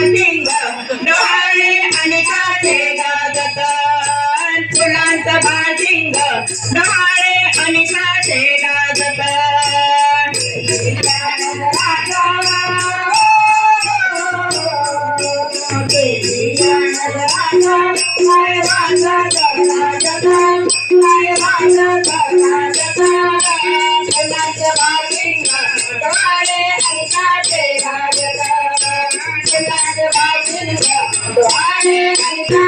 पिंग डोहाळे आणि काटे गाजत फुलांचं भाजिंग. डोहाळे आणि काटे गाजत फुलांचं भाजिंग. डोहाळे आणि Bye.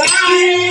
Bye.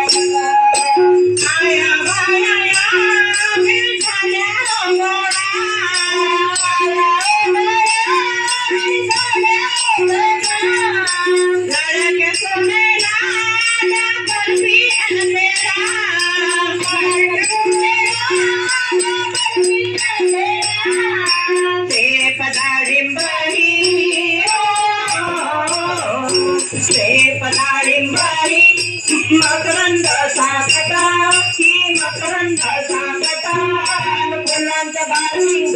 सेप डाळिंबारी मकरंद साकटा ही मकरंद साकटा फुलांचा बालिंग